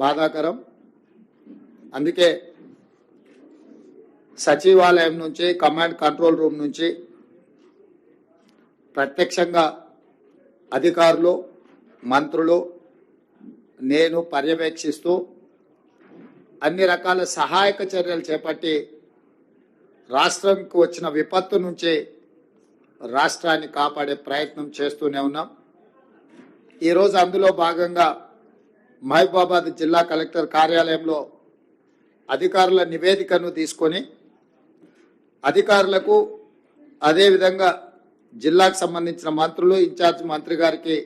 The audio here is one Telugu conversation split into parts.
బాధాకరం. అందుకే సచివాలయం నుంచి కమాండ్ కంట్రోల్ రూమ్ నుంచి ప్రత్యక్షంగా అధికారులు మంత్రులు నేను పర్యవేక్షిస్తూ అన్ని రకాల సహాయక చర్యలు చేపట్టి రాష్ట్రంకి వచ్చిన విపత్తు నుంచి రాష్ట్రాన్ని కాపాడే ప్రయత్నం చేస్తూనే ఉన్నాం. ఈరోజు అందులో భాగంగా మహబూబాబాద్ జిల్లా కలెక్టర్ కార్యాలయంలో అధికారుల నివేదికను తీసుకొని అధికారులకు అదేవిధంగా జిల్లాకు సంబంధించిన మంత్రులు ఇన్ఛార్జ్ మంత్రి గారికి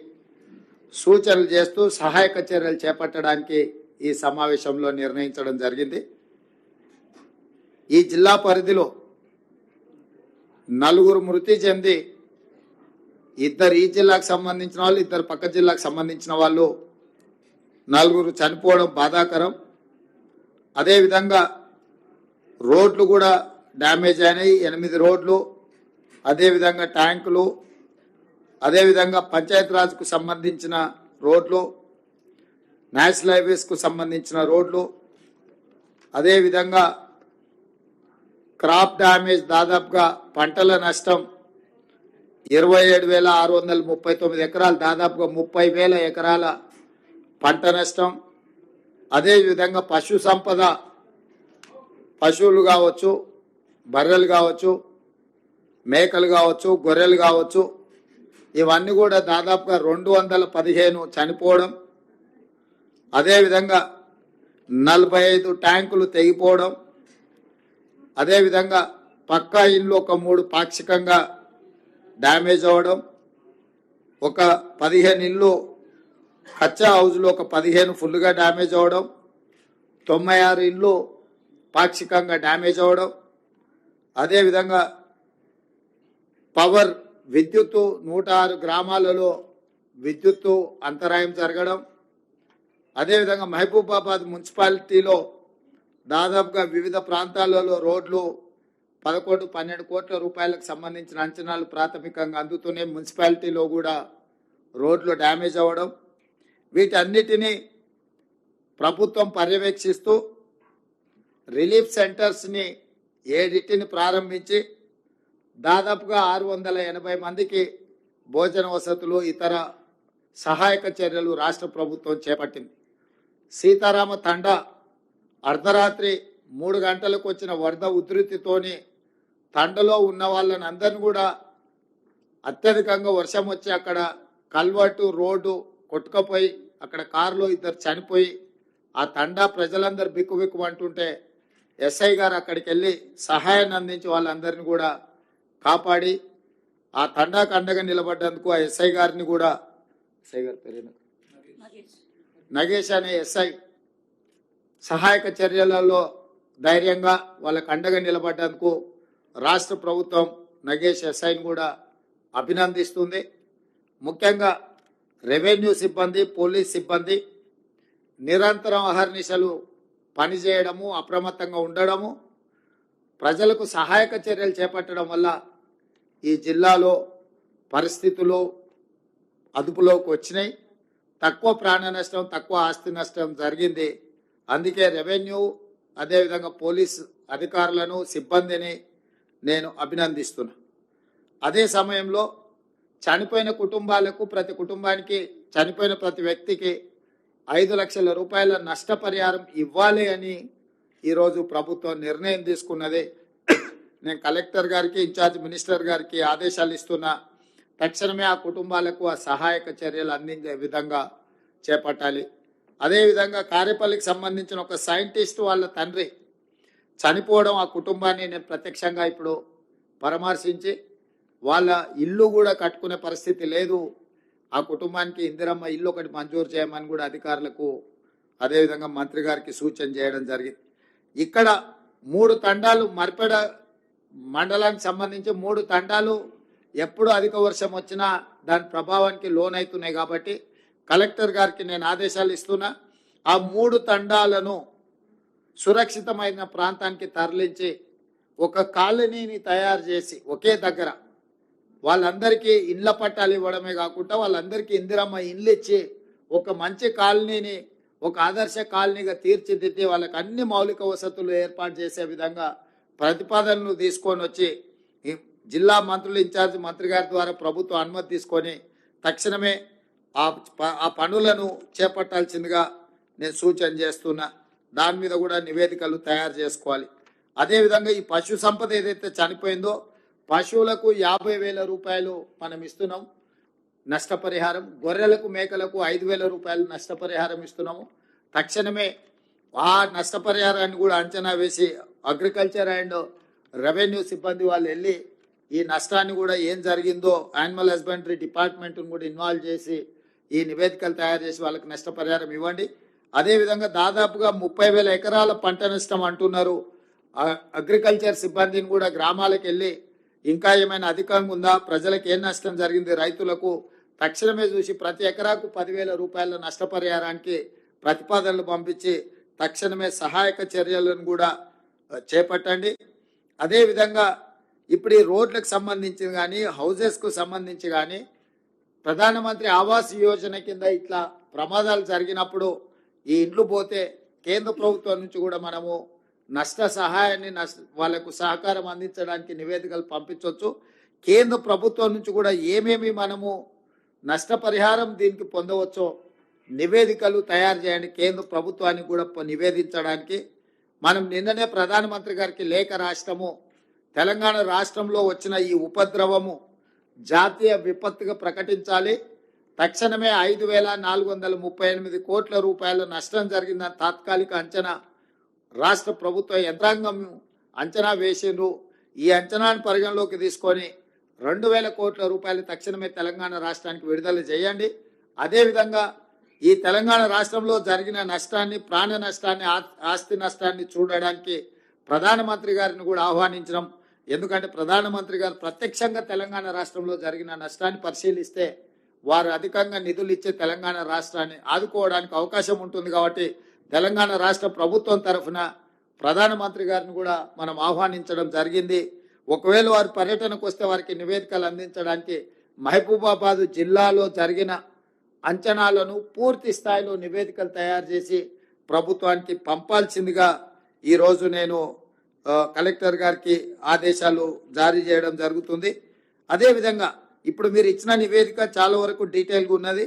సూచనలు చేస్తూ సహాయక చర్యలు చేపట్టడానికి ఈ సమావేశంలో నిర్ణయించడం జరిగింది. ఈ జిల్లా పరిధిలో నలుగురు మృతి చెంది ఇద్దరు ఈ జిల్లాకు సంబంధించిన వాళ్ళు ఇద్దరు పక్క జిల్లాకు సంబంధించిన వాళ్ళు నలుగురు చనిపోవడం బాధాకరం. అదేవిధంగా రోడ్లు కూడా డ్యామేజ్ అయినాయి. ఎనిమిది రోడ్లు అదేవిధంగా ట్యాంకులు అదేవిధంగా పంచాయతీరాజ్కు సంబంధించిన రోడ్లు నేషనల్ హైవేస్కు సంబంధించిన రోడ్లు అదేవిధంగా క్రాప్ డ్యామేజ్ దాదాపుగా పంటల నష్టం ఇరవై ఏడు వేల ఆరు వందల ముప్పై తొమ్మిది ఎకరాలు దాదాపుగా ముప్పై వేల ఎకరాల పంట నష్టం అదేవిధంగా పశు సంపద పశువులు కావచ్చు బర్రెలు కావచ్చు మేకలు కావచ్చు గొర్రెలు కావచ్చు ఇవన్నీ కూడా దాదాపుగా రెండు వందల పదిహేను చనిపోవడం అదేవిధంగా నలభై ఐదు ట్యాంకులు తెగిపోవడం అదేవిధంగా పక్కా ఇల్లు ఒక మూడు పాక్షికంగా డ్యామేజ్ అవ్వడం ఒక పదిహేను ఇల్లు కచ్చా హౌజ్లో ఒక పదిహేను ఫుల్గా డ్యామేజ్ అవ్వడం తొంభై ఆరు ఇల్లు పాక్షికంగా డ్యామేజ్ అవ్వడం అదేవిధంగా పవర్ విద్యుత్తు నూట ఆరు గ్రామాలలో విద్యుత్తు అంతరాయం జరగడం అదేవిధంగా మహబూబాబాద్ మున్సిపాలిటీలో దాదాపుగా వివిధ ప్రాంతాలలో రోడ్లు పదకొండు పన్నెండు కోట్ల రూపాయలకు సంబంధించిన అంచనాలు ప్రాథమికంగా అందుతూనే మున్సిపాలిటీలో కూడా రోడ్లు డ్యామేజ్ అవ్వడం వీటన్నిటినీ ప్రభుత్వం పర్యవేక్షిస్తూ రిలీఫ్ సెంటర్స్ని ఏడిటిని ప్రారంభించి దాదాపుగా ఆరు వందల ఎనభై మందికి భోజన వసతులు ఇతర సహాయక చర్యలు రాష్ట్ర ప్రభుత్వం చేపట్టింది. సీతారామ తండ అర్ధరాత్రి మూడు గంటలకు వచ్చిన వరద ఉధృతితోని తండలో ఉన్న వాళ్ళని అందరిని కూడా అత్యధికంగా వర్షం వచ్చి అక్కడ కల్వర్టు రోడ్డు కొట్టుకపోయి అక్కడ కారులో ఇద్దరు చనిపోయి ఆ తండా ప్రజలందరూ బిక్కు బిక్కు అంటుంటే ఎస్ఐ గారు అక్కడికి వెళ్ళి సహాయాన్ని అందించి వాళ్ళందరినీ కూడా కాపాడి ఆ తండాకు అండగా నిలబడ్డందుకు ఆ ఎస్ఐ గారిని కూడా ఎస్ఐ గారి పేరు నగేష్ అనే ఎస్ఐ సహాయక చర్యలలో ధైర్యంగా వాళ్ళకు అండగా నిలబడ్డందుకు రాష్ట్ర ప్రభుత్వం నగేష్ ఎస్ఐని కూడా అభినందిస్తుంది. ముఖ్యంగా రెవెన్యూ సిబ్బంది పోలీస్ సిబ్బంది నిరంతరం అహర్నిశలు పనిచేయడము అప్రమత్తంగా ఉండడము ప్రజలకు సహాయక చర్యలు చేపట్టడం వల్ల ఈ జిల్లాలో పరిస్థితులు అదుపులోకి వచ్చినాయి. తక్కువ ప్రాణ నష్టం తక్కువ ఆస్తి నష్టం జరిగింది. అందుకే రెవెన్యూ అదేవిధంగా పోలీస్ అధికారులను సిబ్బందిని నేను అభినందిస్తున్నా. అదే సమయంలో చనిపోయిన కుటుంబాలకు ప్రతి కుటుంబానికి చనిపోయిన ప్రతి వ్యక్తికి ఐదు లక్షల రూపాయల నష్టపరిహారం ఇవ్వాలి అని ఈరోజు ప్రభుత్వం నిర్ణయం తీసుకున్నది. నేను కలెక్టర్ గారికి ఇన్ఛార్జ్ మినిస్టర్ గారికి ఆదేశాలు ఇస్తున్నా. తక్షణమే ఆ కుటుంబాలకు ఆ సహాయక చర్యలు అందించే విధంగా చేపట్టాలి. అదేవిధంగా కారేపల్లికి సంబంధించిన ఒక సైంటిస్ట్ వాళ్ళ తండ్రి చనిపోవడం ఆ కుటుంబాన్ని నేను ప్రత్యక్షంగా ఇప్పుడు పరామర్శించి వాళ్ళ ఇల్లు కూడా కట్టుకునే పరిస్థితి లేదు. ఆ కుటుంబానికి ఇందిరమ్మ ఇల్లు ఒకటి మంజూరు చేయమని కూడా అధికారులకు అదేవిధంగా మంత్రి గారికి సూచన చేయడం జరిగింది ఇక్కడ మూడు తండాలు మర్పెడ మండలానికి సంబంధించి మూడు తండాలు ఎప్పుడు అధిక వర్షం వచ్చినా దాని ప్రభావానికి లోనవుతున్నాయి కాబట్టి కలెక్టర్ గారికి నేను ఆదేశాలు ఇస్తున్నా ఆ మూడు తండాలను సురక్షితమైన ప్రాంతానికి తరలించి ఒక కాలనీని తయారు చేసి ఒకే దగ్గర వాళ్ళందరికీ ఇండ్ల పట్టాలు ఇవ్వడమే కాకుండా వాళ్ళందరికీ ఇందిరమ్మ ఇండ్లు ఇచ్చి ఒక మంచి కాలనీని ఒక ఆదర్శ కాలనీగా తీర్చిదిద్ది వాళ్ళకి అన్ని మౌలిక వసతులు ఏర్పాటు చేసే విధంగా ప్రతిపాదనలు తీసుకొని వచ్చి జిల్లా మంత్రులు ఇన్ఛార్జ్ మంత్రి గారి ద్వారా ప్రభుత్వం అనుమతి తీసుకొని తక్షణమే ఆ ప- ఆ పనులను చేపట్టాల్సిందిగా నేను సూచన చేస్తున్నా. దాని మీద కూడా నివేదికలు తయారు చేసుకోవాలి. అదేవిధంగా ఈ పశు సంపద ఏదైతే చనిపోయిందో పశువులకు యాభై వేల రూపాయలు మనం ఇస్తున్నాం నష్టపరిహారం గొర్రెలకు మేకలకు ఐదు వేల రూపాయలు నష్టపరిహారం ఇస్తున్నాము. తక్షణమే ఆ నష్టపరిహారాన్ని కూడా అంచనా వేసి అగ్రికల్చర్ అండ్ రెవెన్యూ సిబ్బంది వాళ్ళు వెళ్ళి ఈ నష్టాన్ని కూడా ఏం జరిగిందో యానిమల్ హస్బెండరీ డిపార్ట్మెంట్ను కూడా ఇన్వాల్వ్ చేసి ఈ నివేదికలు తయారు చేసి వాళ్ళకి నష్టపరిహారం ఇవ్వండి. అదేవిధంగా దాదాపుగా ముప్పై వేల ఎకరాల పంట నష్టం అంటున్నారు అగ్రికల్చర్ సిబ్బందిని కూడా గ్రామాలకు వెళ్ళి ఇంకా ఏమైనా అధికంగా ఉందా? ప్రజలకు ఏం నష్టం జరిగింది? రైతులకు తక్షణమే చూసి ప్రతి ఎకరాకు పదివేల రూపాయల నష్టపరిహారానికి ప్రతిపాదనలు పంపించి తక్షణమే సహాయక చర్యలను కూడా చేపట్టండి. అదేవిధంగా ఇప్పుడు ఈ రోడ్లకు సంబంధించి కానీ హౌజెస్కు సంబంధించి కానీ ప్రధానమంత్రి ఆవాస్ యోజన కింద ఇట్లా ప్రమాదాలు జరిగినప్పుడు ఈ ఇండ్లు పోతే కేంద్ర ప్రభుత్వం నుంచి కూడా మనము నష్ట సహాయాన్ని నష్ట వాళ్ళకు సహకారం అందించడానికి నివేదికలు పంపించవచ్చు కేంద్ర ప్రభుత్వం నుంచి కూడా ఏమేమి మనము నష్టపరిహారం దీనికి పొందవచ్చో నివేదికలు తయారు చేయండి. కేంద్ర ప్రభుత్వానికి కూడా నివేదించడానికి. మనం నిన్ననే ప్రధానమంత్రి గారికి లేఖ రాష్ట్రము తెలంగాణ రాష్ట్రంలో వచ్చిన ఈ ఉపద్రవము జాతీయ విపత్తుగా ప్రకటించాలి. తక్షణమే ఐదు వేల నాలుగు వందల ముప్పై ఎనిమిది కోట్ల రూపాయల నష్టం జరిగిందని తాత్కాలిక అంచనా రాష్ట్ర ప్రభుత్వ యంత్రాంగం అంచనా వేసిండ్రు. ఈ అంచనాను పరిగణలోకి తీసుకొని రెండు వేల కోట్ల రూపాయలు తక్షణమే తెలంగాణ రాష్ట్రానికి విడుదల చేయండి. అదేవిధంగా ఈ తెలంగాణ రాష్ట్రంలో జరిగిన నష్టాన్ని ప్రాణ నష్టాన్ని ఆస్తి నష్టాన్ని చూడడానికి ప్రధానమంత్రి గారిని కూడా ఆహ్వానించడం ఎందుకంటే ప్రధానమంత్రి గారు ప్రత్యక్షంగా తెలంగాణ రాష్ట్రంలో జరిగిన నష్టాన్ని పరిశీలిస్తే వారు అధికంగా నిధులు ఇచ్చే తెలంగాణ రాష్ట్రాన్ని ఆదుకోవడానికి అవకాశం ఉంటుంది కాబట్టి తెలంగాణ రాష్ట్ర ప్రభుత్వం తరఫున ప్రధానమంత్రి గారిని కూడా మనం ఆహ్వానించడం జరిగింది. ఒకవేళ వారు పర్యటనకు వస్తే వారికి నివేదికలు అందించడానికి మహబూబాబాద్ జిల్లాలో జరిగిన అంచనాలను పూర్తి స్థాయిలో నివేదికలు తయారు చేసి ప్రభుత్వానికి పంపాల్సిందిగా ఈరోజు నేను కలెక్టర్ గారికి ఆదేశాలు జారీ చేయడం జరుగుతుంది. అదేవిధంగా ఇప్పుడు మీరు ఇచ్చిన నివేదిక చాలా వరకు డీటెయిల్గా ఉన్నది.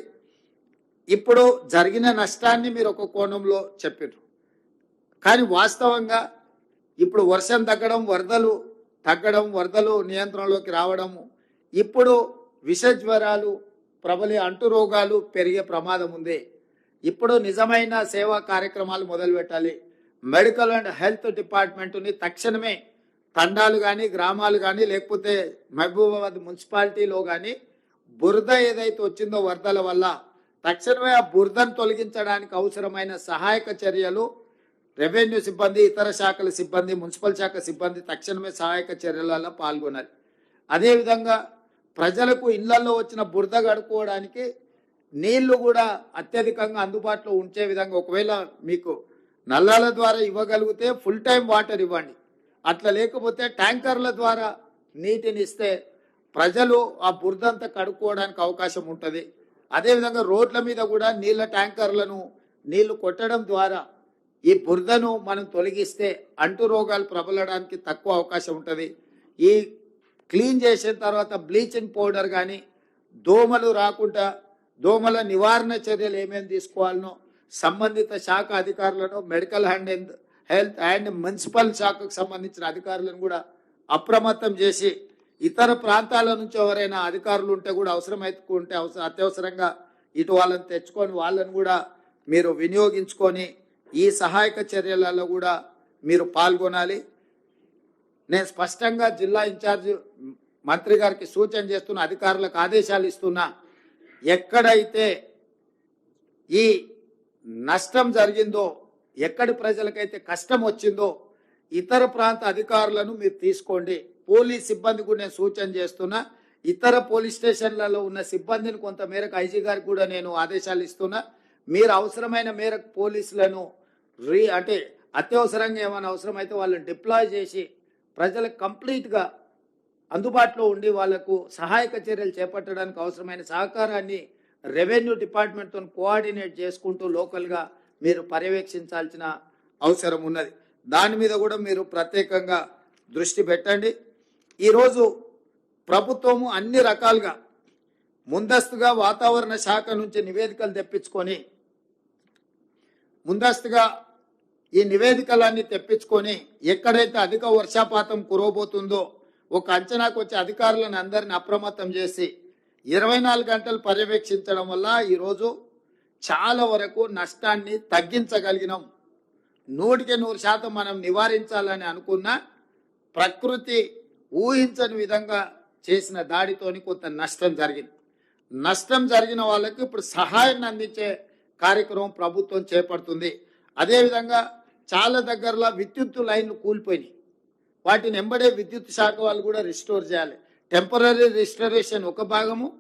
ఇప్పుడు జరిగిన నష్టాన్ని మీరు ఒక కోణంలో చెప్పారు కానీ వాస్తవంగా ఇప్పుడు వర్షం తగ్గడం వరదలు తగ్గడం వరదలు నియంత్రణలోకి రావడము ఇప్పుడు విష జ్వరాలు ప్రబలి అంటు రోగాలు పెరిగే ప్రమాదం ఉంది. ఇప్పుడు నిజమైన సేవా కార్యక్రమాలు మొదలు పెట్టాలి. మెడికల్ అండ్ హెల్త్ డిపార్ట్మెంట్ని తక్షణమే తండాలు కానీ గ్రామాలు కానీ లేకపోతే మహబూబాబాద్ మున్సిపాలిటీలో కానీ బురద ఏదైతే వచ్చిందో వరదల వల్ల తక్షణమే ఆ బురదను తొలగించడానికి అవసరమైన సహాయక చర్యలు రెవెన్యూ సిబ్బంది ఇతర శాఖల సిబ్బంది మున్సిపల్ శాఖ సిబ్బంది తక్షణమే సహాయక చర్యలలో పాల్గొనాలి. అదేవిధంగా ప్రజలకు ఇళ్ళలో వచ్చిన బురద గడుపుకోవడానికి నీళ్ళు కూడా అత్యధికంగా అందుబాటులో ఉంచే విధంగా ఒకవేళ మీకు నల్లాల ద్వారా ఇవ్వగలిగితే ఫుల్ టైం వాటర్ ఇవ్వండి. అట్లా లేకపోతే ట్యాంకర్ల ద్వారా నీటిని ఇస్తే ప్రజలు ఆ బురదంతా కడుక్కోవడానికి అవకాశం ఉంటుంది. అదేవిధంగా రోడ్ల మీద కూడా నీళ్ళ ట్యాంకర్లను నీళ్ళు కొట్టడం ద్వారా ఈ బురదను మనం తొలగిస్తే అంటు రోగాలు ప్రబలడానికి తక్కువ అవకాశం ఉంటుంది. ఈ క్లీన్ చేసిన తర్వాత బ్లీచింగ్ పౌడర్ కానీ దోమలు రాకుండా దోమల నివారణ చర్యలు ఏమేమి తీసుకోవాలనో సంబంధిత శాఖ అధికారులను medical and health and municipal శాఖకు సంబంధించిన అధికారులను కూడా అప్రమత్తం చేసి ఇతర ప్రాంతాల నుంచి ఎవరైనా అధికారులు ఉంటే కూడా అవసరమైతే అవసరం అత్యవసరంగా ఇటు వాళ్ళని తెచ్చుకొని వాళ్ళని కూడా మీరు వినియోగించుకొని ఈ సహాయక చర్యలలో కూడా మీరు పాల్గొనాలి. నేను స్పష్టంగా జిల్లా ఇన్ఛార్జ్ మంత్రి గారికి సూచన చేస్తున్న అధికారులకు ఆదేశాలు ఇస్తున్నా ఎక్కడైతే ఈ నష్టం జరిగిందో ఎక్కడి ప్రజలకైతే కష్టం వచ్చిందో ఇతర ప్రాంత అధికారులను మీరు తీసుకోండి. పోలీస్ సిబ్బంది కూడా నేను సూచన చేస్తున్నా. ఇతర పోలీస్ స్టేషన్లలో ఉన్న సిబ్బందిని కొంత మేరకు ఐజీ గారికి కూడా నేను ఆదేశాలు ఇస్తున్నా. మీరు అవసరమైన మేరకు పోలీసులను రీ అంటే అత్యవసరంగా ఏమైనా అవసరమైతే వాళ్ళని డిప్లాయ్ చేసి ప్రజలకు కంప్లీట్గా అందుబాటులో ఉండి వాళ్ళకు సహాయక చర్యలు చేపట్టడానికి అవసరమైన సహకారాన్ని రెవెన్యూ డిపార్ట్మెంట్తో కోఆర్డినేట్ చేసుకుంటూ లోకల్గా మీరు పర్యవేక్షించాల్సిన అవసరం ఉన్నది. దాని మీద కూడా మీరు ప్రత్యేకంగా దృష్టి పెట్టండి. ఈరోజు ప్రభుత్వము అన్ని రకాలుగా ముందస్తుగా వాతావరణ శాఖ నుంచి నివేదికలు తెప్పించుకొని ముందస్తుగా ఈ నివేదికలన్నీ తెప్పించుకొని ఎక్కడైతే అధిక వర్షపాతం కురవబోతుందో ఒక అంచనాకు వచ్చే అధికారులను అందరిని అప్రమత్తం చేసి ఇరవై నాలుగు గంటలు పర్యవేక్షించడం వల్ల ఈరోజు చాలా వరకు నష్టాన్ని తగ్గించగలిగినాం. నూటికి నూరు శాతం మనం నివారించాలని అనుకున్న ప్రకృతి ఊహించని విధంగా చేసిన దాడితోని కొంత నష్టం జరిగింది. నష్టం జరిగిన వాళ్ళకి ఇప్పుడు సహాయాన్ని అందించే కార్యక్రమం ప్రభుత్వం చేపడుతుంది. అదేవిధంగా చాలా దగ్గరలో విద్యుత్ లైన్లు కూలిపోయినాయి. వాటిని ఎంబడే విద్యుత్ శాఖ వాళ్ళు కూడా రిస్టోర్ చేయాలి. టెంపరీ రిస్టరేషన్ ఒక భాగము.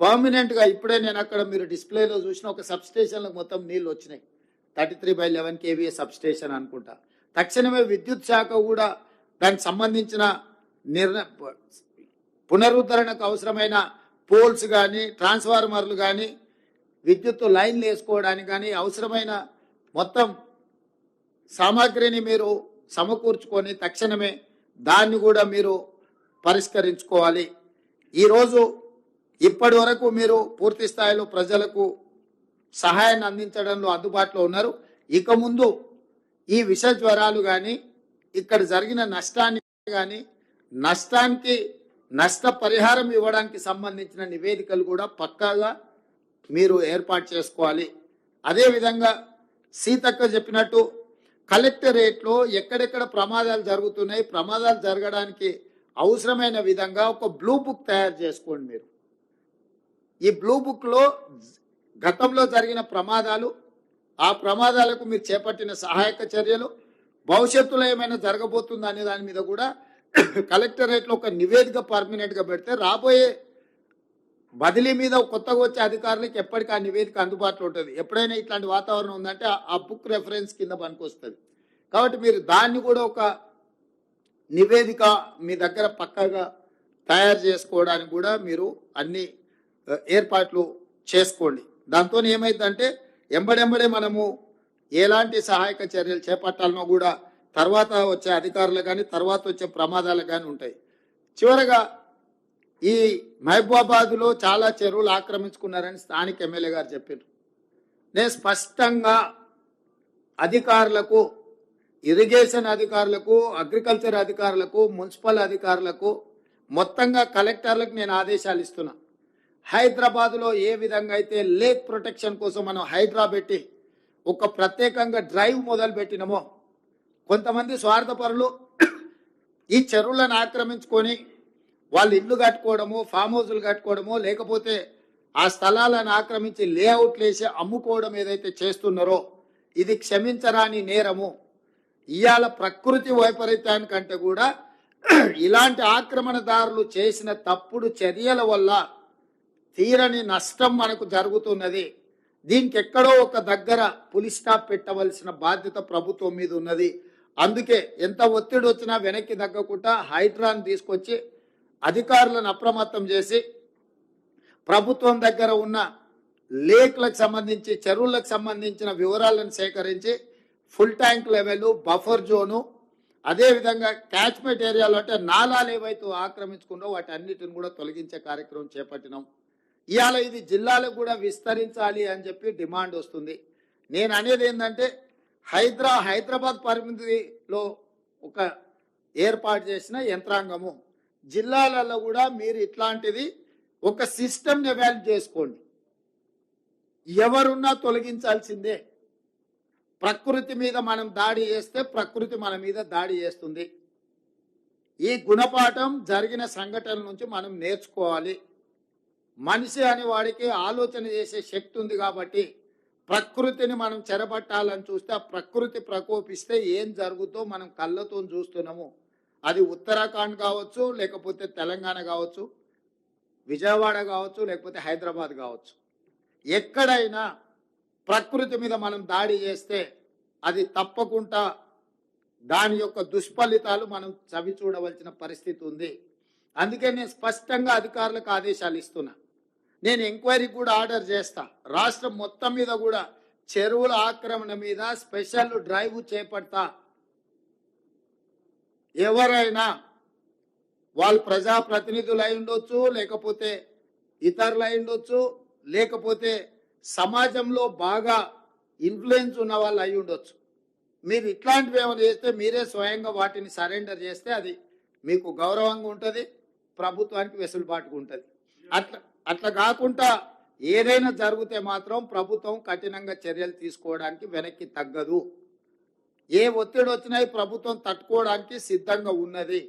పర్మనెంట్గా ఇప్పుడే నేను అక్కడ మీరు డిస్ప్లేలో చూసిన ఒక సబ్స్టేషన్లకు మొత్తం నీళ్ళు వచ్చినాయి. Thirty three by eleven KVA substation అనుకుంటా. తక్షణమే విద్యుత్ శాఖ కూడా దానికి సంబంధించిన నిర్ణ పునరుద్ధరణకు అవసరమైన పోల్స్ కానీ ట్రాన్స్ఫార్మర్లు కానీ విద్యుత్ లైన్లు వేసుకోవడానికి కానీ అవసరమైన మొత్తం సామాగ్రిని మీరు సమకూర్చుకొని తక్షణమే దాన్ని కూడా మీరు పరిష్కరించుకోవాలి. ఈరోజు ఇప్పటి వరకు మీరు పూర్తి స్థాయిలో ప్రజలకు సహాయాన్ని అందించడంలో అందుబాటులో ఉన్నారు. ఇక ముందు ఈ విష జ్వరాలు కానీ ఇక్కడ జరిగిన నష్టాన్ని కానీ నష్టానికి నష్ట పరిహారం ఇవ్వడానికి సంబంధించిన నివేదికలు కూడా పక్కాగా మీరు ఏర్పాటు చేసుకోవాలి. అదేవిధంగా సీతక్క చెప్పినట్టు కలెక్టరేట్లో ఎక్కడెక్కడ ప్రమాదాలు జరుగుతున్నాయి ప్రమాదాలు జరగడానికి అవసరమైన విధంగా ఒక బ్లూ బుక్ తయారు చేసుకోండి మీరు. ఈ బ్లూ బుక్లో గతంలో జరిగిన ప్రమాదాలు ఆ ప్రమాదాలకు మీరు చేపట్టిన సహాయక చర్యలు భవిష్యత్తులో ఏమైనా జరగబోతుందా అనే దాని మీద కూడా కలెక్టరేట్లో ఒక నివేదిక పర్మనెంట్గా పెడితే రాబోయే బదిలీ మీద కొత్తగా వచ్చే అధికారులకు ఎప్పటికీ ఆ నివేదిక అందుబాటులో ఉంటుంది. ఎప్పుడైనా ఇట్లాంటి వాతావరణం ఉందంటే ఆ- బుక్ రెఫరెన్స్ కింద పనికొస్తుంది. కాబట్టి మీరు దాన్ని కూడా ఒక నివేదిక మీ దగ్గర పక్కగా తయారు చేసుకోవడానికి కూడా మీరు అన్ని ఏర్పాట్లు చేసుకోండి. దాంతో ఏమైందంటే ఎంబడెంబడే మనము ఎలాంటి సహాయక చర్యలు చేపట్టాలనో కూడా తర్వాత వచ్చే అధికారులు కానీ తర్వాత వచ్చే ప్రమాదాలు కానీ ఉంటాయి. చివరగా ఈ మహబూబాబాద్లో చాలా చెరువులు ఆక్రమించుకున్నారని స్థానిక ఎమ్మెల్యే గారు చెప్పారు నేను స్పష్టంగా అధికారులకు ఇరిగేషన్ అధికారులకు అగ్రికల్చర్ అధికారులకు మున్సిపల్ అధికారులకు మొత్తంగా కలెక్టర్లకు నేను ఆదేశాలు ఇస్తున్నా. హైదరాబాద్లో ఏ విధంగా అయితే లేక్ ప్రొటెక్షన్ కోసం మనం హైదరాబెట్టి ఒక ప్రత్యేకంగా డ్రైవ్ మొదలు పెట్టినమో కొంతమంది స్వార్థపరులు ఈ చెరువులను ఆక్రమించుకొని వాళ్ళు ఇల్లు కట్టుకోవడము ఫామ్ హౌస్లు కట్టుకోవడము లేకపోతే ఆ స్థలాలను ఆక్రమించి లేఅవుట్లు వేసి అమ్ముకోవడం ఏదైతే చేస్తున్నారో ఇది క్షమించరాని నేరము. ఇవాళ ప్రకృతి వైపరీత్యానికంటే కూడా ఇలాంటి ఆక్రమణదారులు చేసిన తప్పుడు చర్యల వల్ల తీరని నష్టం మనకు జరుగుతున్నది. దీనికి ఎక్కడో ఒక దగ్గర పులి స్టాప్ పెట్టవలసిన బాధ్యత ప్రభుత్వం మీద ఉన్నది. అందుకే ఎంత ఒత్తిడి వచ్చినా వెనక్కి తగ్గకుండా హైడ్రాన్ తీసుకొచ్చి అధికారులను అప్రమత్తం చేసి ప్రభుత్వం దగ్గర ఉన్న లేక్లకు సంబంధించి చెరువులకు సంబంధించిన వివరాలను సేకరించి full tank level buffer zone అదేవిధంగా క్యాచ్మెంట్ ఏరియాలో అంటే నాలాలు ఏవైతే ఆక్రమించుకుందో వాటి అన్నిటిని కూడా తొలగించే కార్యక్రమం చేపట్టినాం. ఇవాళ ఇది జిల్లాలకు కూడా విస్తరించాలి అని చెప్పి డిమాండ్ వస్తుంది. నేను అనేది ఏంటంటే హైదరా హైదరాబాద్ పరిమితిలో ఒక ఏర్పాటు చేసిన యంత్రాంగము. జిల్లాలలో కూడా మీరు ఇట్లాంటిది ఒక సిస్టమ్ని వాల్యూ చేసుకోండి. ఎవరున్నా తొలగించాల్సిందే. ప్రకృతి మీద మనం దాడి చేస్తే ప్రకృతి మన మీద దాడి చేస్తుంది. ఈ గుణపాఠం జరిగిన సంఘటనల నుంచి మనం నేర్చుకోవాలి. మనిషి అనే వాడికి ఆలోచన చేసే శక్తి ఉంది కాబట్టి ప్రకృతిని మనం చెరబట్టాలని చూస్తే ఆ ప్రకృతి ప్రకోపిస్తే ఏం జరుగుతో మనం కళ్ళతో చూస్తున్నాము. అది ఉత్తరాఖండ్ కావచ్చు లేకపోతే తెలంగాణ కావచ్చు విజయవాడ కావచ్చు లేకపోతే హైదరాబాద్ కావచ్చు. ఎక్కడైనా ప్రకృతి మీద మనం దాడి చేస్తే అది తప్పకుండా దాని యొక్క దుష్ఫలితాలు మనం చవి చూడవలసిన పరిస్థితి ఉంది. అందుకే నేను స్పష్టంగా అధికారులకు ఆదేశాలు ఇస్తున్నా. నేను ఎంక్వైరీ కూడా ఆర్డర్ చేస్తా. రాష్ట్రం మొత్తం మీద కూడా చెరువుల ఆక్రమణ మీద స్పెషల్ డ్రైవ్ చేపడతా. ఎవరైనా వాళ్ళు ప్రజాప్రతినిధులు అయి ఉండొచ్చు లేకపోతే ఇతరులు అయి ఉండొచ్చు లేకపోతే సమాజంలో బాగా ఇన్ఫ్లుయెన్స్ ఉన్న వాళ్ళు అయి ఉండొచ్చు. మీరు ఇట్లాంటివి ఏమైనా చేస్తే మీరే స్వయంగా వాటిని సరెండర్ చేస్తే అది మీకు గౌరవంగా ఉంటుంది ప్రభుత్వానికి వెసులుబాటుగా ఉంటుంది. అట్లా అట్లా కాకుండా ఏదైనా జరిగితే మాత్రం ప్రభుత్వం కఠినంగా చర్యలు తీసుకోవడానికి వెనక్కి తగ్గదు. ఏ ఒత్తిడి వచ్చినా ప్రభుత్వం తట్టుకోవడానికి సిద్ధంగా ఉన్నది.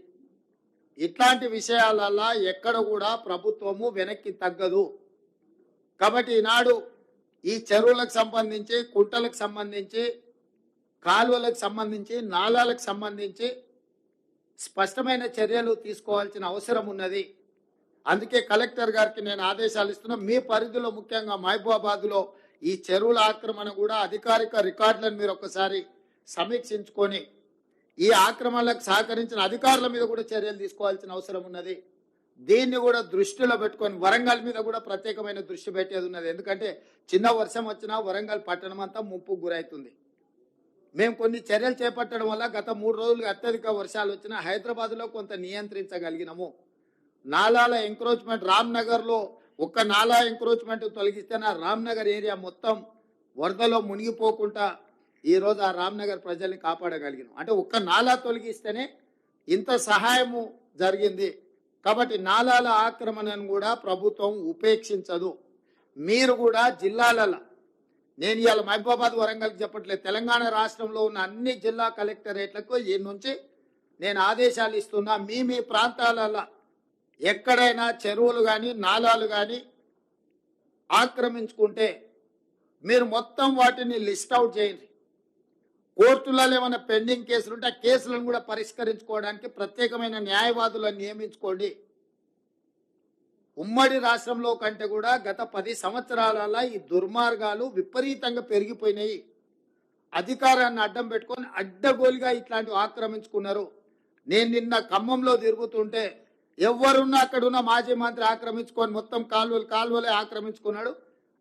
ఇట్లాంటి విషయాలల్లా ఎక్కడ కూడా ప్రభుత్వము వెనక్కి తగ్గదు. కాబట్టి ఈనాడు ఈ చెరువులకు సంబంధించి కుంటలకు సంబంధించి కాలువలకు సంబంధించి నాళాలకు సంబంధించి స్పష్టమైన చర్యలు తీసుకోవాల్సిన అవసరం ఉన్నది. అందుకే కలెక్టర్ గారికి నేను ఆదేశాలు ఇస్తున్నా మీ పరిధిలో ముఖ్యంగా మహబూబాబాద్లో ఈ చెరువుల ఆక్రమణ కూడా అధికారిక రికార్డులను మీరు ఒకసారి సమీక్షించుకొని ఈ ఆక్రమణలకు సహకరించిన అధికారుల మీద కూడా చర్యలు తీసుకోవాల్సిన అవసరం ఉన్నది. దీన్ని కూడా దృష్టిలో పెట్టుకొని వరంగల్ మీద కూడా ప్రత్యేకమైన దృష్టి పెట్టేది ఉన్నది. ఎందుకంటే చిన్న వర్షం వచ్చినా వరంగల్ పట్టణం అంతా ముప్పు గురవుతుంది మేము కొన్ని చర్యలు చేపట్టడం వల్ల గత మూడు రోజులుగా అత్యధిక వర్షాలు వచ్చినా హైదరాబాద్లో కొంత నియంత్రించగలిగినాము. నాలాల ఎంక్రోచ్మెంట్ రామ్నగర్లో ఒక్క నాలా ఎంక్రోచ్మెంట్ తొలగిస్తే రామ్నగర్ ఏరియా మొత్తం వరదలో మునిగిపోకుండా ఈరోజు ఆ రామ్నగర్ ప్రజల్ని కాపాడగలిగినాం. అంటే ఒక్క నాలా తొలగిస్తేనే ఇంత సహాయము జరిగింది. కాబట్టి నాలాల ఆక్రమణను కూడా ప్రభుత్వం ఉపేక్షించదు. మీరు కూడా జిల్లాలలో నేను ఇవాళ మహబూబాబాద్ వరంగల్ చెప్పట్లేదు తెలంగాణ రాష్ట్రంలో ఉన్న అన్ని జిల్లా కలెక్టరేట్లకు ఈ నుంచి నేను ఆదేశాలు ఇస్తున్నా. మీ మీ ప్రాంతాలలో ఎక్కడైనా చెరువులు కానీ నాలాలు కానీ ఆక్రమించుకుంటే మీరు మొత్తం వాటిని లిస్ట్ అవుట్ చేయండి. కోర్టులలో ఏమైనా పెండింగ్ కేసులు ఉంటే ఆ కేసులను కూడా పరిష్కరించుకోవడానికి ప్రత్యేకమైన న్యాయవాదులను నియమించుకోండి. ఉమ్మడి రాష్ట్రంలో కంటే కూడా గత పది సంవత్సరాలలో ఈ దుర్మార్గాలు విపరీతంగా పెరిగిపోయినాయి. అధికారాన్ని అడ్డం పెట్టుకొని అడ్డగోలుగా ఇట్లాంటివి ఆక్రమించుకున్నారు. నేను నిన్న ఖమ్మంలో తిరుగుతుంటే ఎవరున్నా అక్కడున్న మాజీ మంత్రి ఆక్రమించుకొని మొత్తం కాలువలు కాలువలే ఆక్రమించుకున్నాడు.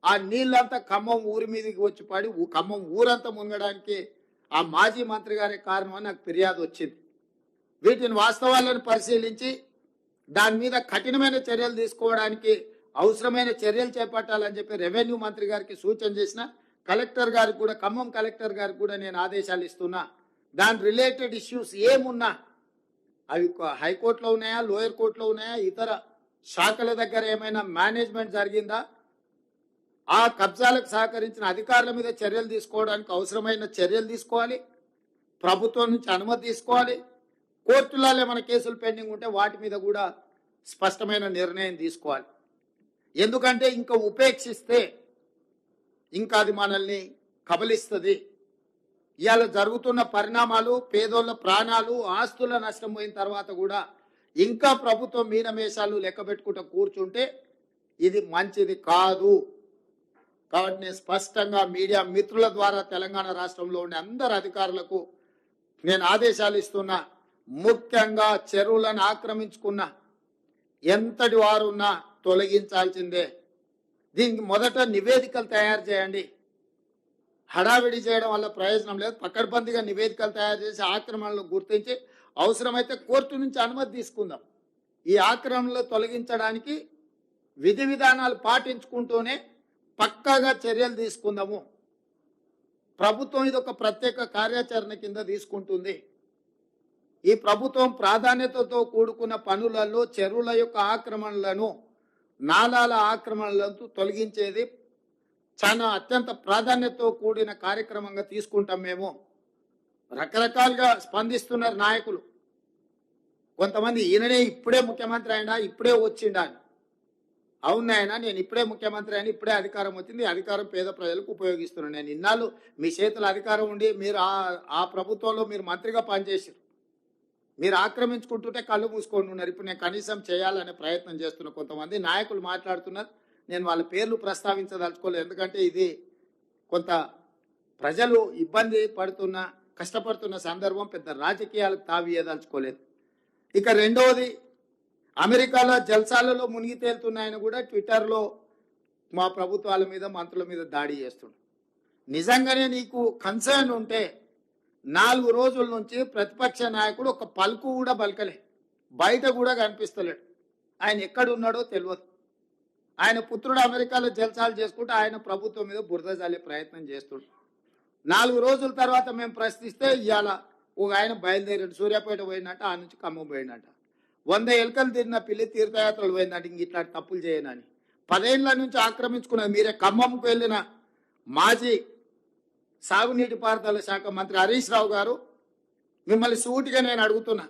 ఆ నీళ్ళంతా ఖమ్మం ఊరి మీదకి వచ్చి పడి ఖమ్మం ఊరంతా మునగడానికి ఆ మాజీ మంత్రి గారే కారణం అని నాకు ఫిర్యాదు వచ్చింది. వీటిని వాస్తవాలను పరిశీలించి దాని మీద కఠినమైన చర్యలు తీసుకోవడానికి అవసరమైన చర్యలు చేపట్టాలని చెప్పి రెవెన్యూ మంత్రి గారికి సూచన చేసిన. కలెక్టర్ గారికి కూడా ఖమ్మం కలెక్టర్ గారికి కూడా నేను ఆదేశాలు ఇస్తున్నా. దాని రిలేటెడ్ ఇష్యూస్ ఏమున్నా అవి హైకోర్టులో ఉన్నాయా లోయర్ కోర్టులో ఉన్నాయా ఇతర శాఖల దగ్గర ఏమైనా మేనేజ్మెంట్ జరిగిందా? ఆ కబ్జాలకు సహకరించిన అధికారుల మీద చర్యలు తీసుకోవడానికి అవసరమైన చర్యలు తీసుకోవాలి. ప్రభుత్వం నుంచి అనుమతి తీసుకోవాలి. కోర్టులలో ఏమైనా కేసులు పెండింగ్ ఉంటే వాటి మీద కూడా స్పష్టమైన నిర్ణయం తీసుకోవాలి. ఎందుకంటే ఇంకా ఉపేక్షిస్తే ఇంకా అది మనల్ని కబలిస్తుంది. ఇవాళ జరుగుతున్న పరిణామాలు పేదోళ్ళ ప్రాణాలు ఆస్తుల నష్టం పోయిన తర్వాత కూడా ఇంకా ప్రభుత్వం మీనమేషాలు లెక్క పెట్టుకుంటూ కూర్చుంటే ఇది మంచిది కాదు. కాబట్టి నేను స్పష్టంగా మీడియా మిత్రుల ద్వారా తెలంగాణ రాష్ట్రంలో ఉండే అందరు అధికారులకు నేను ఆదేశాలు ఇస్తున్నా ముఖ్యంగా చెరువులను ఆక్రమించుకున్న ఎంతటి వారున్నా తొలగించాల్సిందే. దీనికి మొదట నివేదికలు తయారు చేయండి. హడావిడి చేయడం వల్ల ప్రయోజనం లేదు. పకడ్బందీగా నివేదికలు తయారు చేసి ఆక్రమణలు గుర్తించి అవసరమైతే కోర్టు నుంచి అనుమతి తీసుకుందాం. ఈ ఆక్రమణలు తొలగించడానికి విధి విధానాలు పాటించుకుంటూనే పక్కాగా చర్యలు తీసుకుందాము. ప్రభుత్వం ఇది ఒక ప్రత్యేక కార్యాచరణ కింద తీసుకుంటుంది. ఈ ప్రభుత్వం ప్రాధాన్యతతో కూడుకున్న పనులలో చెరువుల యొక్క ఆక్రమణలను నాలాల ఆక్రమణలను తొలగించేది చాలా అత్యంత ప్రాధాన్యతతో కూడిన కార్యక్రమంగా తీసుకుంటాం మేము. రకరకాలుగా స్పందిస్తున్నారు నాయకులు. కొంతమంది ఈయననే ఇప్పుడే ముఖ్యమంత్రి అయినా ఇప్పుడే వచ్చిండా? అవునాయన అవును ఆయన నేను ఇప్పుడే ముఖ్యమంత్రి అయినా ఇప్పుడే అధికారం వచ్చింది. అధికారం పేద ప్రజలకు ఉపయోగిస్తున్నాను. నేను ఇన్నాళ్ళు మీ చేతుల అధికారం ఉండి మీరు ఆ ఆ ప్రభుత్వంలో మీరు మంత్రిగా పనిచేసారు మీరు ఆక్రమించుకుంటుంటే కళ్ళు మూసుకొని ఉన్నారు. ఇప్పుడు నేను కనీసం చేయాలనే ప్రయత్నం చేస్తున్న. కొంతమంది నాయకులు మాట్లాడుతున్నారు. నేను వాళ్ళ పేర్లు ప్రస్తావించదలుచుకోలేదు. ఎందుకంటే ఇది కొంత ప్రజలు ఇబ్బంది పడుతున్న కష్టపడుతున్న సందర్భం పెద్ద రాజకీయాలకు తావియదలుచుకోలేదు. ఇక రెండవది అమెరికాలో జల్సాలలో మునిగి తేలుతున్నాయని కూడా ట్విట్టర్లో మా ప్రభుత్వాల మీద మంత్రుల మీద దాడి చేస్తుండు. నిజంగానే నీకు కన్సర్న్ ఉంటే నాలుగు రోజుల నుంచి ప్రతిపక్ష నాయకుడు ఒక పలుకు కూడా పలకలే బయట కూడా కనిపిస్తలేడు. ఆయన ఎక్కడ ఉన్నాడో తెలియదు. ఆయన పుత్రుడు అమెరికాలో జల్సాలు చేసుకుంటూ ఆయన ప్రభుత్వం మీద బురద చల్లే ప్రయత్నం చేస్తుండు. నాలుగు రోజుల తర్వాత మేము ప్రశ్నిస్తే ఇవాళ ఒక ఆయన బయలుదేరాడు. సూర్యాపేట పోయిందంట ఆ నుంచి ఖమ్మం పోయిందంట. వంద ఎలుకలు తిరిగిన పిల్లి తీర్థయాత్రలు పోయిందంట ఇంక ఇట్లాంటి తప్పులు చేయనని. పదేళ్ళ నుంచి ఆక్రమించుకున్నది మీరే ఖమ్మంకు వెళ్ళిన మాజీ సాగునీటి పారుదల శాఖ మంత్రి హరీష్ రావు గారు మిమ్మల్ని సూటిగా నేను అడుగుతున్నా.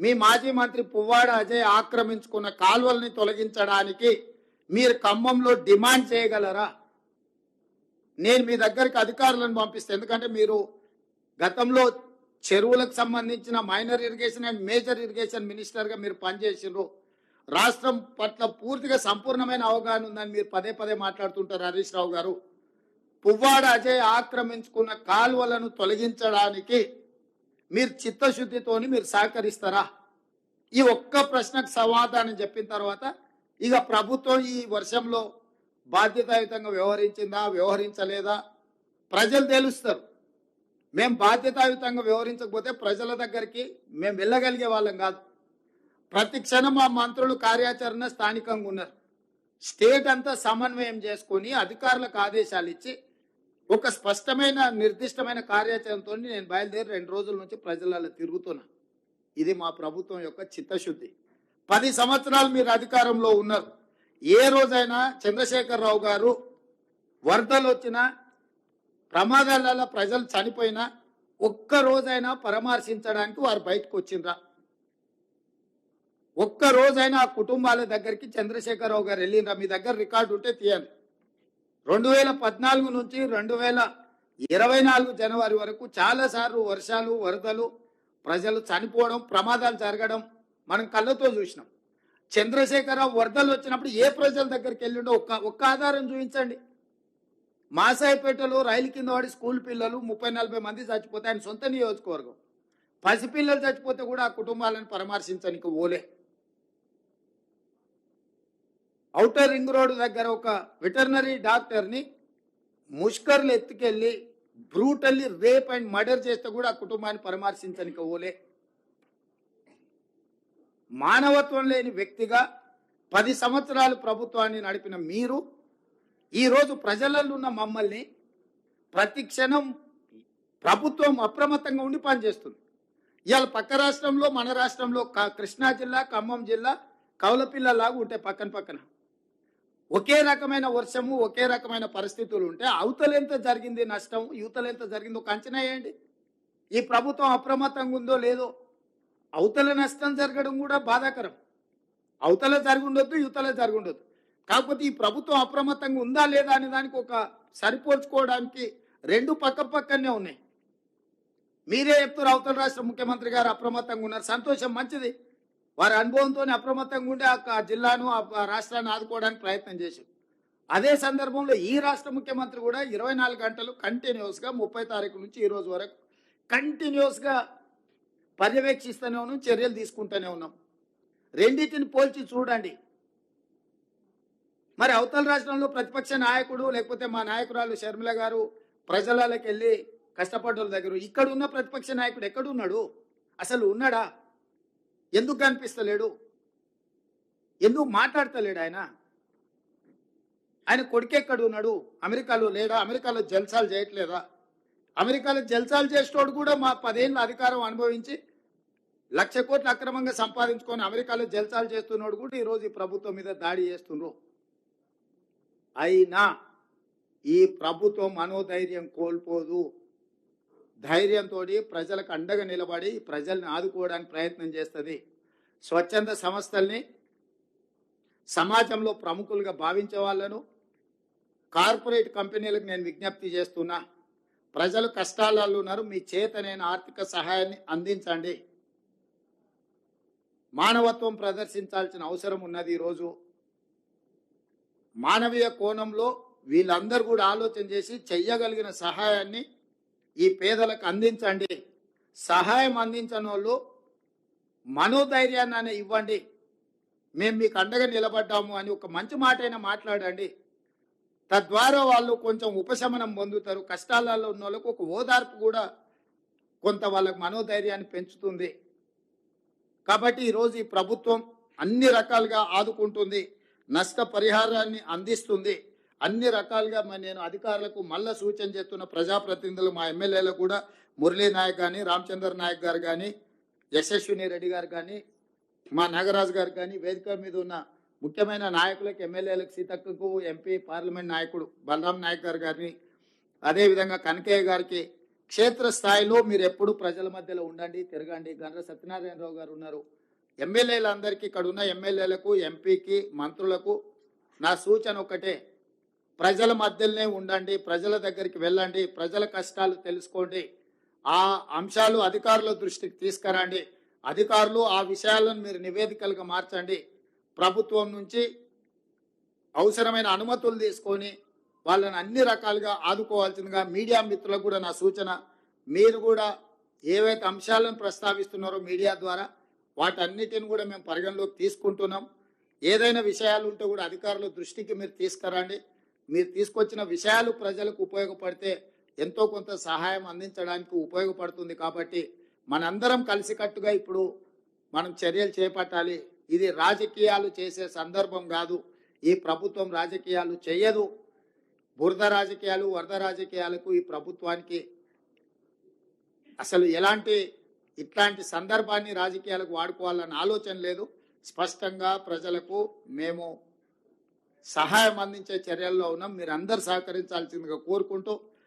మీ మాజీ మంత్రి పువ్వాడ అజయ్ ఆక్రమించుకున్న కాలువల్ని తొలగించడానికి మీరు ఖమ్మంలో డిమాండ్ చేయగలరా? నేను మీ దగ్గరికి అధికారులను పంపిస్తే. ఎందుకంటే మీరు గతంలో చెరువులకు సంబంధించిన minor irrigation and major irrigation మినిస్టర్గా మీరు పనిచేసిండ్రు. రాష్ట్రం పట్ల పూర్తిగా సంపూర్ణమైన అవగాహన ఉందని మీరు పదే పదే మాట్లాడుతుంటారు హరీష్ రావు గారు. పువ్వాడ అజయ్ ఆక్రమించుకున్న కాలువలను తొలగించడానికి మీరు చిత్తశుద్ధితోని మీరు సహకరిస్తారా? ఈ ఒక్క ప్రశ్నకు సమాధానం చెప్పిన తర్వాత ఇక ప్రభుత్వం ఈ వర్షంలో బాధ్యతాయుతంగా వ్యవహరించిందా వ్యవహరించలేదా? ప్రజలు తెలుస్తారు. మేము బాధ్యతాయుతంగా వ్యవహరించకపోతే ప్రజల దగ్గరికి మేము వెళ్ళగలిగే వాళ్ళం కాదు. ప్రతి క్షణం మా మంత్రులు కార్యాచరణ స్థానికంగా ఉన్నారు. స్టేట్ అంతా సమన్వయం చేసుకొని అధికారులకు ఆదేశాలు ఇచ్చి ఒక స్పష్టమైన నిర్దిష్టమైన కార్యాచరణతో నేను బయలుదేరి రెండు రోజుల నుంచి ప్రజలలో తిరుగుతున్నా. ఇది మా ప్రభుత్వం యొక్క చిత్తశుద్ధి. పది సంవత్సరాలు మీరు అధికారంలో ఉన్నారు. ఏ రోజైనా చంద్రశేఖరరావు గారు వరదలు వచ్చినా ప్రమాదాలలో ప్రజలు చనిపోయినా ఒక్క రోజైనా పరామర్శించడానికి వారు బయటకు వచ్చిండ్రా. ఒక్క రోజైనా ఆ కుటుంబాల దగ్గరికి చంద్రశేఖరరావు గారు వెళ్ళిండ్రా. మీ దగ్గర రికార్డు ఉంటే తీయండి. రెండు వేల పద్నాలుగు నుంచి రెండు వేల ఇరవై నాలుగు జనవరి వరకు చాలా సార్లు వర్షాలు వరదలు ప్రజలు చనిపోవడం ప్రమాదాలు జరగడం మనం కళ్ళతో చూసినాం. చంద్రశేఖరరావు వరదలు వచ్చినప్పుడు ఏ ప్రజల దగ్గరికి వెళ్ళిండో ఒక్క ఒక్క ఆధారం చూపించండి. మాసాయిపేటలో రైలు కింద వాడి స్కూల్ పిల్లలు ముప్పై నలభై మంది చచ్చిపోతే ఆయన సొంత నియోజకవర్గం. పసిపిల్లలు చచ్చిపోతే కూడా ఆ కుటుంబాలను పరామర్శించడానికి ఓలే. ఔటర్ రింగ్ రోడ్ దగ్గర ఒక వెటర్నరీ డాక్టర్ని ముష్కర్లు ఎత్తుకెళ్ళి బ్రూటల్లీ రేప్ అండ్ మర్డర్ చేస్తే కూడా ఆ కుటుంబాన్ని పరామర్శించడానికి ఓలే. మానవత్వం లేని వ్యక్తిగా పది సంవత్సరాలు ప్రభుత్వాన్ని నడిపిన మీరు ఈరోజు ప్రజలలో ఉన్న మమ్మల్ని ప్రతి క్షణం ప్రభుత్వం అప్రమత్తంగా ఉండి పనిచేస్తుంది. ఇవాళ పక్క రాష్ట్రంలో మన రాష్ట్రంలో క- కృష్ణా జిల్లా ఖమ్మం జిల్లా కౌలపిల్లలాగా ఉంటాయి పక్కన పక్కన. ఒకే రకమైన వర్షము ఒకే రకమైన పరిస్థితులు ఉంటే అవతలెంత జరిగింది నష్టం యువతలెంత జరిగిందో కంచనా వేయండి. ఈ ప్రభుత్వం అప్రమత్తంగా ఉందో లేదో అవతల నష్టం జరగడం కూడా బాధాకరం. అవతల జరుగుండొద్దు యువతల జరిగి కాకపోతే ఈ ప్రభుత్వం అప్రమత్తంగా ఉందా లేదా అనే దానికి ఒక సరిపోల్చుకోవడానికి రెండు పక్క పక్కనే ఉన్నాయి. మీరే చెప్తారు అవతల రాష్ట్ర ముఖ్యమంత్రి గారు అప్రమత్తంగా ఉన్నారు. సంతోషం మంచిది. వారి అనుభవంతో అప్రమత్తంగా ఉండి ఆ జిల్లాను ఆ రాష్ట్రాన్ని ఆదుకోవడానికి ప్రయత్నం చేశారు. అదే సందర్భంలో ఈ రాష్ట్ర ముఖ్యమంత్రి కూడా ఇరవై నాలుగు గంటలు కంటిన్యూస్గా ముప్పై తారీఖు నుంచి ఈ రోజు వరకు కంటిన్యూస్గా పర్యవేక్షిస్తూనే ఉన్నాం చర్యలు తీసుకుంటూనే ఉన్నాం. రెండింటిని పోల్చి చూడండి. మరి అవతల రాష్ట్రంలో ప్రతిపక్ష నాయకుడు లేకపోతే మా నాయకురాలు షర్మిల గారు ప్రజలకి వెళ్ళి కష్టపడ్డ దగ్గర ఇక్కడ ఉన్న ప్రతిపక్ష నాయకుడు ఎక్కడున్నాడు? అసలు ఉన్నాడా? ఎందుకు కనిపిస్తలేడు? ఎందుకు మాట్లాడతలేడు ఆయన? ఆయన కొడుకెక్కడ ఉన్నాడు? అమెరికాలో లేడా? అమెరికాలో జల్సాలు చేయట్లేదా? అమెరికాలో జల్సాలు చేసేటోడు కూడా మా పదేళ్ళ అధికారం అనుభవించి లక్ష కోట్లు అక్రమంగా సంపాదించుకొని అమెరికాలో జల్సాలు చేస్తున్నాడు కూడా ఈరోజు ఈ ప్రభుత్వం మీద దాడి చేస్తుండ్రు. అయినా ఈ ప్రభుత్వం మనోధైర్యం కోల్పోదు. ధైర్యంతో ప్రజలకు అండగా నిలబడి ప్రజల్ని ఆదుకోవడానికి ప్రయత్నం చేస్తుంది. స్వచ్ఛంద సంస్థల్ని సమాజంలో ప్రముఖులుగా భావించే వాళ్ళను కార్పొరేట్ కంపెనీలకు నేను విజ్ఞప్తి చేస్తున్నా. ప్రజలు కష్టాలలో ఉన్నారు. మీ చేతనైన ఆర్థిక సహాయాన్ని అందించండి. మానవత్వం ప్రదర్శించాల్సిన అవసరం ఉన్నది ఈరోజు. మానవీయ కోణంలో వీళ్ళందరూ కూడా ఆలోచన చేసి చెయ్యగలిగిన సహాయాన్ని ఈ పేదలకు అందించండి. సహాయం అందించని వాళ్ళు మనోధైర్యాన్ని ఇవ్వండి. మేము మీకు అండగా నిలబడ్డాము అని ఒక మంచి మాట అయినా మాట్లాడండి. తద్వారా వాళ్ళు కొంచెం ఉపశమనం పొందుతారు. కష్టాలలో ఉన్న వాళ్ళకు ఒక ఓదార్పు కూడా కొంత వాళ్ళకు మనోధైర్యాన్ని పెంచుతుంది. కాబట్టి ఈరోజు ఈ ప్రభుత్వం అన్ని రకాలుగా ఆదుకుంటుంది. నష్ట పరిహారాన్ని అందిస్తుంది. అన్ని రకాలుగా నేను అధికారులకు మళ్ళా సూచన చేస్తున్న ప్రజాప్రతినిధులు మా ఎమ్మెల్యేలకు కూడా మురళీ నాయక్ కానీ రామచంద్ర నాయక్ గారు కానీ యశస్విని రెడ్డి గారు కానీ మా నాగరాజు గారు కానీ వేదిక మీద ఉన్న ముఖ్యమైన నాయకులకు ఎమ్మెల్యేలకు సీతక్కకు ఎంపీ పార్లమెంట్ నాయకుడు బలరాం నాయక్ గారు గారిని అదేవిధంగా కనకయ్య గారికి క్షేత్ర స్థాయిలో మీరు ఎప్పుడు ప్రజల మధ్యలో ఉండండి తిరగండి. గండ్ర సత్యనారాయణరావు గారు ఉన్నారు. ఎమ్మెల్యేలందరికీ ఇక్కడ ఉన్న ఎమ్మెల్యేలకు ఎంపీకి మంత్రులకు నా సూచన ఒకటే ప్రజల మధ్యలోనే ఉండండి ప్రజల దగ్గరికి వెళ్ళండి ప్రజల కష్టాలు తెలుసుకోండి. ఆ అంశాలు అధికారుల దృష్టికి తీసుకురండి. అధికారులు ఆ విషయాలను మీరు నివేదికలుగా మార్చండి. ప్రభుత్వం నుంచి అవసరమైన అనుమతులు తీసుకొని వాళ్ళని అన్ని రకాలుగా ఆదుకోవాల్సిందిగా మీడియా మిత్రులకు కూడా నా సూచన. మీరు కూడా ఏవైతే అంశాలను ప్రస్తావిస్తున్నారో మీడియా ద్వారా వాటన్నిటిని కూడా మేము పరిగణలోకి తీసుకుంటున్నాం. ఏదైనా విషయాలు ఉంటే కూడా అధికారుల దృష్టికి మీరు తీసుకురండి. మీరు తీసుకొచ్చిన విషయాలు ప్రజలకు ఉపయోగపడితే ఎంతో కొంత సహాయం అందించడానికి ఉపయోగపడుతుంది కాబట్టి మనందరం కలిసికట్టుగా ఇప్పుడు మనం చర్యలు చేపట్టాలి. ఇది రాజకీయాలు చేసే సందర్భం కాదు. ఈ ప్రభుత్వం రాజకీయాలు చేయదు. బురద రాజకీయాలు వరద రాజకీయాలకు ఈ ప్రభుత్వానికి అసలు ఎలాంటి ఇట్లాంటి సందర్భాన్ని రాజకీయాలకు వాడుకోవాలన్న ఆలోచన లేదు. స్పష్టంగా ప్రజలకు మేము సహాయం అందించే చర్యల్లో ఉన్నాం. మీరు అందరు సహకరించాల్సిందిగా కోరుకుంటూ